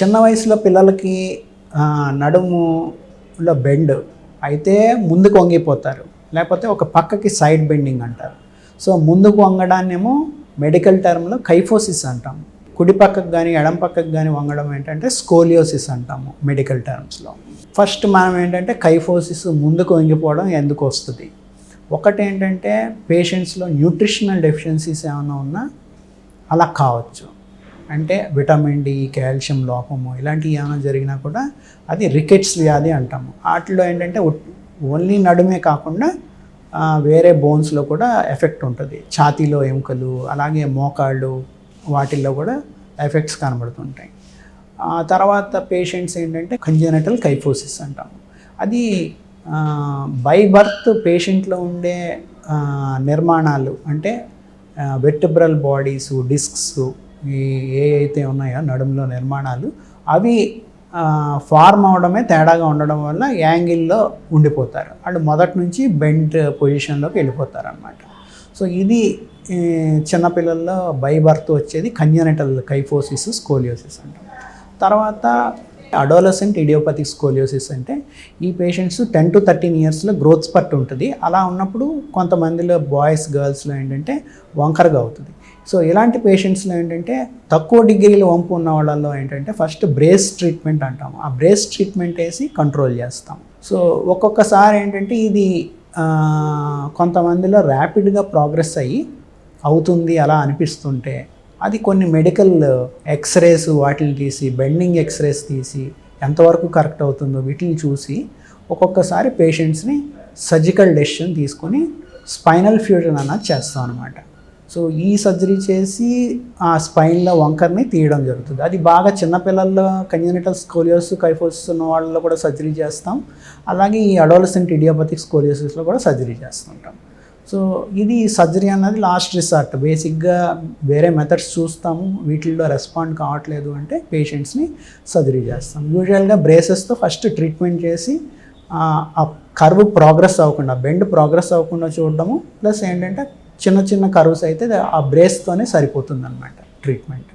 చిన్న వయసులో పిల్లలకి నడుములో బెండ్ అయితే ముందుకు వంగిపోతారు. లేకపోతే ఒక పక్కకి సైడ్ బెండింగ్ అంటారు. సో ముందుకు వంగడాన్నేమో మెడికల్ టర్మ్లో కైఫోసిస్ అంటాము కుడి పక్కకు కానీ ఎడం పక్కకు కానీ వంగడం ఏంటంటే స్కోలియోసిస్ అంటాము మెడికల్ టర్మ్స్లో. ఫస్ట్ మనం ఏంటంటే కైఫోసిస్ ముందుకు వంగిపోవడం ఎందుకు వస్తుంది? ఒకటి ఏంటంటే పేషెంట్స్లో న్యూట్రిషనల్ డెఫిషియన్సీస్ ఏమైనా ఉన్నా అలా కావచ్చు. అంటే విటమిన్ డి కాల్షియం లోపము ఇలాంటివి ఏమైనా జరిగినా కూడా అది రికెట్స్ వ్యాధి అంటాము. వాటిలో ఏంటంటే ఓన్లీ నడుమే కాకుండా వేరే బోన్స్లో కూడా ఎఫెక్ట్ ఉంటుంది. ఛాతీలో ఎముకలు అలాగే మోకాళ్ళు వాటిల్లో కూడా ఎఫెక్ట్స్ కనబడుతుంటాయి. ఆ తర్వాత పేషెంట్స్ ఏంటంటే కంజనటల్ కైఫోసిస్ అంటాము. అది బై బర్త్ పేషెంట్లో ఉండే నిర్మాణాలు అంటే వెర్టిబ్రల్ బాడీస్ డిస్క్స్ ఏ అయితే ఉన్నాయో నడుములో నిర్మాణాలు అవి ఫార్మ్ అవడమే తేడాగా ఉండడం వల్ల యాంగిల్లో ఉండిపోతారు. అండ్ మొదటి నుంచి బెంట్ పొజిషన్లోకి వెళ్ళిపోతారు అనమాట సో ఇది చిన్నపిల్లల్లో బై బర్త్ వచ్చేది కన్యనటల్ కైఫోసిస్ స్కోలియోసిస్ అంటాం. తర్వాత అడోలసెంట్ ఇడియోపతిక్ స్కోలియోసిస్ అంటే ఈ పేషెంట్స్ టెన్ టు థర్టీన్ ఇయర్స్లో గ్రోత్ స్పర్ట్ ఉంటుంది. అలా ఉన్నప్పుడు కొంతమందిలో బాయ్స్ గర్ల్స్లో ఏంటంటే వంకరగా అవుతుంది. సో ఇలాంటి పేషెంట్స్లో ఏంటంటే తక్కువ డిగ్రీలు వంపు ఉన్న వాళ్ళల్లో ఏంటంటే ఫస్ట్ బ్రేస్ ట్రీట్మెంట్ అంటాము. ఆ బ్రేస్ ట్రీట్మెంట్ వేసి కంట్రోల్ చేస్తాం. సో ఒక్కొక్కసారి ఏంటంటే ఇది కొంతమందిలో ర్యాపిడ్గా ప్రోగ్రెస్ అయ్యి అవుతుంది అలా అనిపిస్తుంటే అది కొన్ని మెడికల్ ఎక్స్రేస్ వాటిని తీసి బెండింగ్ ఎక్స్రేస్ తీసి ఎంతవరకు కరెక్ట్ అవుతుందో వీటిని చూసి ఒక్కొక్కసారి పేషెంట్స్ని సర్జికల్ డెసిషన్ తీసుకొని స్పైనల్ ఫ్యూజన్ అన్నది చేస్తాం అనమాట సో ఈ సర్జరీ చేసి ఆ స్పైన్లో వంకర్ని తీయడం జరుగుతుంది. అది బాగా చిన్నపిల్లల్లో కంజనిటల్ స్కోలియోస్ కైఫోసిస్ ఉన్న వాళ్ళలో కూడా సర్జరీ చేస్తాం. అలాగే ఈ అడోలసెంట్ ఇడియోపతిక్ స్కోలియోసిస్లో కూడా సర్జరీ చేస్తుంటాం. సో ఇది సర్జరీ అన్నది లాస్ట్ రిసార్ట్ బేసిక్గా వేరే మెథడ్స్ చూస్తాము. వీటిల్లో రెస్పాండ్ కావట్లేదు అంటే పేషెంట్స్ని సర్జరీ చేస్తాం. యూజువల్గా బ్రేసెస్తో ఫస్ట్ ట్రీట్మెంట్ చేసి ఆ, కర్వ్ ప్రోగ్రెస్ అవ్వకుండా బెండ్ ప్రోగ్రెస్ అవ్వకుండా చూడడము. ప్లస్ ఏంటంటే చిన్న చిన్న కర్వ్స్ అయితే ఆ బ్రేస్తోనే సరిపోతుంది అనమాట ట్రీట్మెంట్